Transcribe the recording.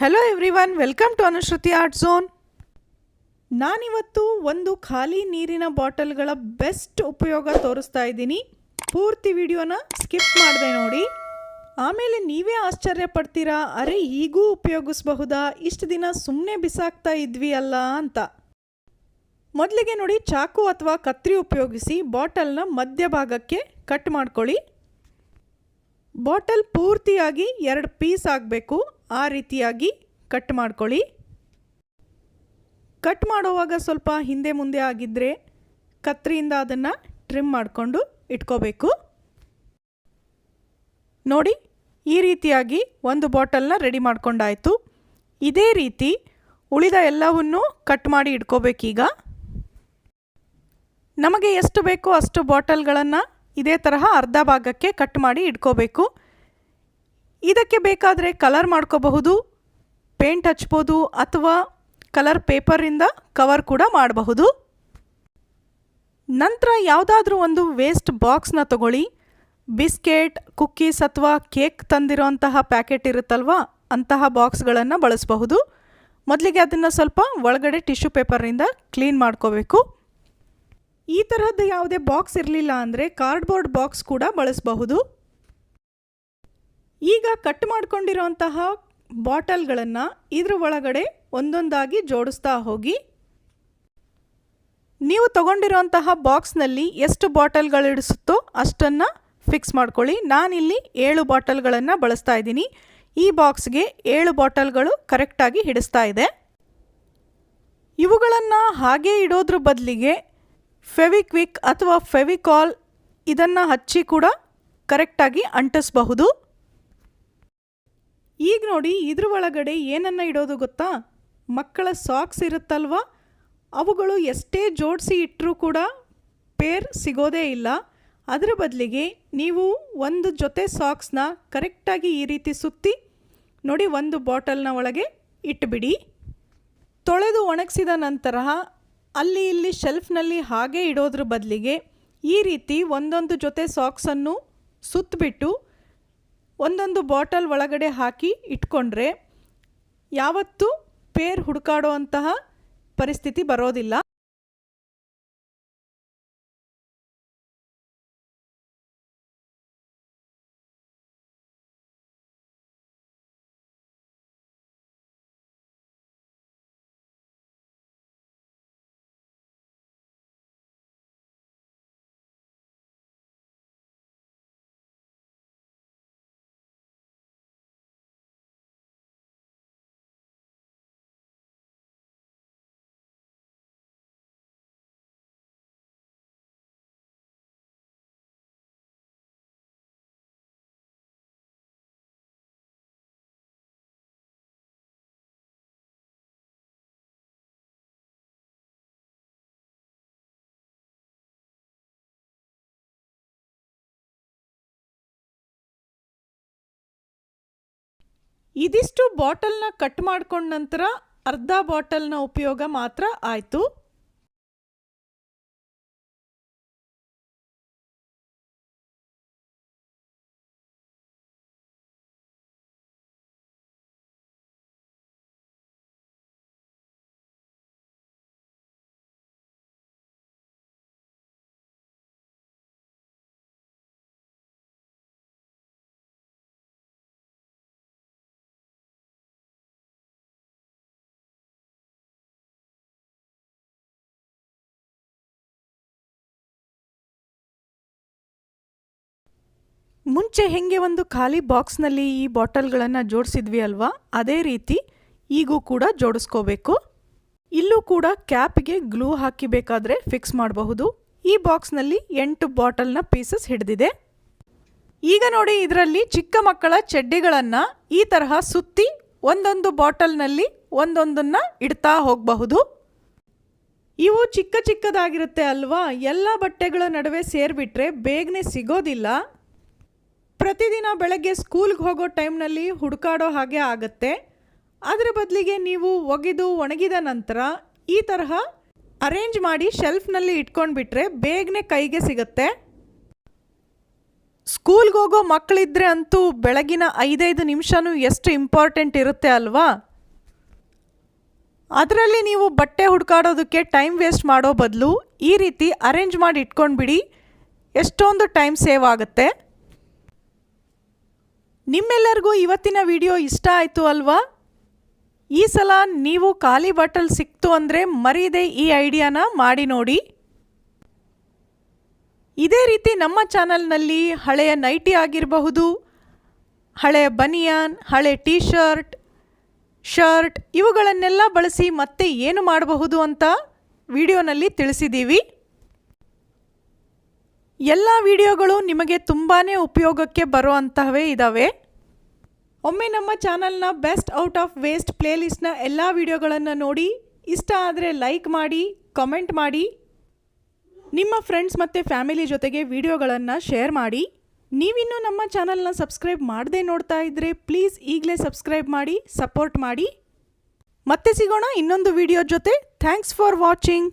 Hello everyone welcome to Anushruti art zone ನಾನಿವತ್ತು ಒಂದು ಖಾಲಿ ನೀರಿನ ಬಾಟಲ್ಗಳ ಬೆಸ್ಟ್ ಉಪಯೋಗ ತೋರಿಸ್ತಾ ಇದ್ದೀನಿ. ಪೂರ್ತಿ ವಿಡಿಯೋನ ಸ್ಕಿಪ್ ಮಾಡಿದೆ ನೋಡಿ. ಆಮೇಲೆ ನೀವೇ ಆಶ್ಚರ್ಯ ಪಡ್ತೀರಾ? ಅರೆ, ಈಗೂ ಉಪಯೋಗಿಸಬಹುದಾ? ಇಷ್ಟು ದಿನ ಸುಮ್ಮನೆ ಬಿಸಾಕ್ತಾ ಇದ್ವಿ ಅಲ್ಲ ಅಂತ. ಮೊದಲಿಗೆ ನೋಡಿ, ಚಾಕು ಅಥವಾ ಕತ್ರಿ ಉಪಯೋಗಿಸಿ ಬಾಟಲ್ನ ಮಧ್ಯಭಾಗಕ್ಕೆ ಕಟ್ ಮಾಡ್ಕೊಳ್ಳಿ. ಬಾಟಲ್ ಪೂರ್ತಿಯಾಗಿ ಎರಡು ಪೀಸ್ ಆಗಬೇಕು. ಆ ರೀತಿಯಾಗಿ ಕಟ್ ಮಾಡ್ಕೊಳ್ಳಿ. ಕಟ್ ಮಾಡುವಾಗ ಸ್ವಲ್ಪ ಹಿಂದೆ ಮುಂದೆ ಆಗಿದ್ದರೆ ಕತ್ತರಿಯಿಂದ ಅದನ್ನು ಟ್ರಿಮ್ ಮಾಡಿಕೊಂಡು ಇಟ್ಕೋಬೇಕು. ನೋಡಿ, ಈ ರೀತಿಯಾಗಿ ಒಂದು ಬಾಟಲ್ನ ರೆಡಿ ಮಾಡ್ಕೊಂಡಾಯಿತು. ಇದೇ ರೀತಿ ಉಳಿದ ಎಲ್ಲವನ್ನೂ ಕಟ್ ಮಾಡಿ ಇಟ್ಕೋಬೇಕೀಗ. ನಮಗೆ ಎಷ್ಟು ಬೇಕೋ ಅಷ್ಟು ಬಾಟಲ್ಗಳನ್ನು ಇದೇ ತರಹ ಅರ್ಧ ಭಾಗಕ್ಕೆ ಕಟ್ ಮಾಡಿ ಇಟ್ಕೋಬೇಕು. ಇದಕ್ಕೆ ಬೇಕಾದರೆ ಕಲರ್ ಮಾಡ್ಕೋಬಹುದು, ಪೇಂಟ್ ಹಚ್ಬೋದು ಅಥವಾ ಕಲರ್ ಪೇಪರಿಂದ ಕವರ್ ಕೂಡ ಮಾಡಬಹುದು. ನಂತರ ಯಾವುದಾದ್ರೂ ಒಂದು ವೇಸ್ಟ್ ಬಾಕ್ಸ್ನ ತಗೊಳ್ಳಿ. ಬಿಸ್ಕೆಟ್, ಕುಕ್ಕೀಸ್ ಅಥವಾ ಕೇಕ್ ತಂದಿರೋಂತಹ ಪ್ಯಾಕೆಟ್ ಇರುತ್ತಲ್ವ, ಅಂತಹ ಬಾಕ್ಸ್ಗಳನ್ನು ಬಳಸಬಹುದು. ಮೊದಲಿಗೆ ಅದನ್ನು ಸ್ವಲ್ಪ ಒಳಗಡೆ ಟಿಶ್ಯೂ ಪೇಪರಿಂದ ಕ್ಲೀನ್ ಮಾಡ್ಕೋಬೇಕು. ಈ ಥರದ್ದು ಯಾವುದೇ ಬಾಕ್ಸ್ ಇರಲಿಲ್ಲ ಅಂದರೆ ಕಾರ್ಡ್ಬೋರ್ಡ್ ಬಾಕ್ಸ್ ಕೂಡ ಬಳಸಬಹುದು. ಈಗ ಕಟ್ ಮಾಡ್ಕೊಂಡಿರೋಂತಹ ಬಾಟಲ್ಗಳನ್ನು ಇದರ ಒಳಗಡೆ ಒಂದೊಂದಾಗಿ ಜೋಡಿಸ್ತಾ ಹೋಗಿ. ನೀವು ತಗೊಂಡಿರೋಂತಹ ಬಾಕ್ಸ್ನಲ್ಲಿ ಎಷ್ಟು ಬಾಟಲ್ಗಳಿಡಿಸುತ್ತೋ ಅಷ್ಟನ್ನು ಫಿಕ್ಸ್ ಮಾಡ್ಕೊಳ್ಳಿ. ನಾನಿಲ್ಲಿ ಏಳು ಬಾಟಲ್ಗಳನ್ನು ಬಳಸ್ತಾ ಇದ್ದೀನಿ. ಈ ಬಾಕ್ಸ್ಗೆ ಏಳು ಬಾಟಲ್ಗಳು ಕರೆಕ್ಟಾಗಿ ಹಿಡಿಸ್ತಾ ಇದೆ. ಇವುಗಳನ್ನು ಹಾಗೆ ಇಡೋದ್ರ ಬದಲಿಗೆ ಫೆವಿಕ್ವಿಕ್ ಅಥವಾ ಫೆವಿಕಾಲ್ ಇದನ್ನು ಹಚ್ಚಿ ಕೂಡ ಕರೆಕ್ಟಾಗಿ ಅಂಟಿಸಬಹುದು. ಈಗ ನೋಡಿ ಇದ್ರ ಒಳಗಡೆ ಏನನ್ನು ಇಡೋದು ಗೊತ್ತಾ? ಮಕ್ಕಳ ಸಾಕ್ಸ್ ಇರುತ್ತಲ್ವ? ಅವುಗಳು ಎಷ್ಟೇ ಜೋಡಿಸಿ ಇಟ್ಟರೂ ಕೂಡ ಪೇರ್ ಸಿಗೋದೇ ಇಲ್ಲ. ಅದರ ಬದಲಿಗೆ ನೀವು ಒಂದು ಜೊತೆ ಸಾಕ್ಸ್ನ ಕರೆಕ್ಟಾಗಿ ಈ ರೀತಿ ಸುತ್ತಿ ನೋಡಿ ಒಂದು ಬಾಟಲ್ನ ಒಳಗೆ ಇಟ್ಟುಬಿಡಿ ತೊಳೆದು ಒಣಗಿಸಿದ ನಂತರ ಅಲ್ಲಿ ಇಲ್ಲಿ ಶೆಲ್ಫ್ನಲ್ಲಿ ಹಾಗೆ ಇಡೋದ್ರ ಬದಲಿಗೆ ಈ ರೀತಿ ಒಂದೊಂದು ಜೊತೆ ಸಾಕ್ಸನ್ನು ಸುತ್ತಬಿಟ್ಟು ಒಂದೊಂದು ಬಾಟಲ್ ಒಳಗಡೆ ಹಾಕಿ ಇಟ್ಕೊಂಡ್ರೆ ಯಾವತ್ತೂ ಪೇರ್ ಹುಡುಕಾಡೋ ಅಂತಹ ಪರಿಸ್ಥಿತಿ ಬರೋದಿಲ್ಲ. ಇದಿಷ್ಟು ಬಾಟಲ್ನ ಕಟ್ ಮಾಡ್ಕೊಂಡ ನಂತರ ಅರ್ಧ ಬಾಟಲ್ನ ಉಪಯೋಗ ಮಾತ್ರ ಆಯಿತು. ಮುಂಚೆ ಹೆಂಗೆ ಒಂದು ಖಾಲಿ ಬಾಕ್ಸ್ನಲ್ಲಿ ಈ ಬಾಟಲ್ಗಳನ್ನು ಜೋಡಿಸಿದ್ವಿ ಅಲ್ವಾ? ಅದೇ ರೀತಿ ಈಗೂ ಕೂಡ ಜೋಡಿಸ್ಕೋಬೇಕು. ಇಲ್ಲೂ ಕೂಡ ಕ್ಯಾಪ್ಗೆ ಗ್ಲೂ ಹಾಕಿ ಬೇಕಾದರೆ ಫಿಕ್ಸ್ ಮಾಡಬಹುದು. ಈ ಬಾಕ್ಸ್ನಲ್ಲಿ ಎಂಟು ಬಾಟಲ್ನ ಪೀಸಸ್ ಹಿಡಿದಿದೆ. ಈಗ ನೋಡಿ ಇದರಲ್ಲಿ ಚಿಕ್ಕ ಮಕ್ಕಳ ಚಡ್ಡಿಗಳನ್ನು ಈ ತರಹ ಸುತ್ತಿ ಒಂದೊಂದು ಬಾಟಲ್ನಲ್ಲಿ ಒಂದೊಂದನ್ನು ಇಡ್ತಾ ಹೋಗಬಹುದು. ಇವು ಚಿಕ್ಕ ಚಿಕ್ಕದಾಗಿರುತ್ತೆ ಅಲ್ವಾ? ಎಲ್ಲ ಬಟ್ಟೆಗಳ ನಡುವೆ ಸೇರಿಬಿಟ್ರೆ ಬೇಗನೆ ಸಿಗೋದಿಲ್ಲ. ಪ್ರತಿದಿನ ಬೆಳಗ್ಗೆ ಸ್ಕೂಲ್ಗೆ ಹೋಗೋ ಟೈಮ್ನಲ್ಲಿ ಹುಡುಕಾಡೋ ಹಾಗೆ ಆಗುತ್ತೆ. ಅದರ ಬದಲಿಗೆ ನೀವು ಒಗೆದು ಒಣಗಿದ ನಂತರ ಈ ತರಹ ಅರೇಂಜ್ ಮಾಡಿ ಶೆಲ್ಫ್ನಲ್ಲಿ ಇಟ್ಕೊಂಡ್ಬಿಟ್ರೆ ಬೇಗನೆ ಕೈಗೆ ಸಿಗುತ್ತೆ. ಸ್ಕೂಲ್ಗೆ ಹೋಗೋ ಮಕ್ಕಳಿದ್ರೆ ಅಂತೂ ಬೆಳಗಿನ ಐದೈದು ನಿಮಿಷನೂ ಎಷ್ಟು ಇಂಪಾರ್ಟೆಂಟ್ ಇರುತ್ತೆ ಅಲ್ವಾ? ಅದರಲ್ಲಿ ನೀವು ಬಟ್ಟೆ ಹುಡುಕಾಡೋದಕ್ಕೆ ಟೈಮ್ ವೇಸ್ಟ್ ಮಾಡೋ ಬದಲು ಈ ರೀತಿ ಅರೇಂಜ್ ಮಾಡಿ ಇಟ್ಕೊಂಡ್ಬಿಡಿ. ಎಷ್ಟೊಂದು ಟೈಮ್ ಸೇವ್ ಆಗುತ್ತೆ. ನಿಮ್ಮೆಲ್ಲರಿಗೂ ಇವತ್ತಿನ ವಿಡಿಯೋ ಇಷ್ಟ ಆಯಿತು ಅಲ್ವಾ? ಈ ಸಲ ನೀವು ಖಾಲಿ ಬಾಟಲ್ ಸಿಕ್ತು ಅಂದರೆ ಮರೀದೆ ಈ ಐಡಿಯಾನ ಮಾಡಿ ನೋಡಿ. ಇದೇ ರೀತಿ ನಮ್ಮ ಚಾನಲ್ನಲ್ಲಿ ಹಳೆಯ ನೈಟಿ ಆಗಿರಬಹುದು, ಹಳೆಯ ಬನಿಯಾನ್ ಹಳೆ ಟೀ ಶರ್ಟ್ ಶರ್ಟ್ ಇವುಗಳನ್ನೆಲ್ಲ ಬಳಸಿ ಮತ್ತೆ ಏನು ಮಾಡಬಹುದು ಅಂತ ವಿಡಿಯೋನಲ್ಲಿ ತಿಳಿಸಿದ್ದೀವಿ. ಎಲ್ಲ ವಿಡಿಯೋಗಳು ನಿಮಗೆ ತುಂಬಾ ಉಪಯೋಗಕ್ಕೆ ಬರುವಂತಹವೇ ಇದ್ದಾವೆ ಒಮ್ಮೆ ನಮ್ಮ ಚಾನಲ್ನ ಬೆಸ್ಟ್ ಔಟ್ ಆಫ್ ವೇಸ್ಟ್ ಪ್ಲೇಲಿಸ್ಟ್ನ ಎಲ್ಲ ವಿಡಿಯೋಗಳನ್ನು ನೋಡಿ, ಇಷ್ಟ ಆದರೆ ಲೈಕ್ ಮಾಡಿ, ಕಮೆಂಟ್ ಮಾಡಿ. ನಿಮ್ಮ ಫ್ರೆಂಡ್ಸ್ ಮತ್ತು ಫ್ಯಾಮಿಲಿ ಜೊತೆಗೆ ವಿಡಿಯೋಗಳನ್ನು ಶೇರ್ ಮಾಡಿ. ನೀವಿನ್ನೂ ನಮ್ಮ ಚಾನಲ್ನ ಸಬ್ಸ್ಕ್ರೈಬ್ ಮಾಡದೆ ನೋಡ್ತಾ ಇದ್ದರೆ ಪ್ಲೀಸ್ ಈಗಲೇ ಸಬ್ಸ್ಕ್ರೈಬ್ ಮಾಡಿ, ಸಪೋರ್ಟ್ ಮಾಡಿ. ಮತ್ತೆ ಸಿಗೋಣ ಇನ್ನೊಂದು ವಿಡಿಯೋ ಜೊತೆ. Thanks for watching.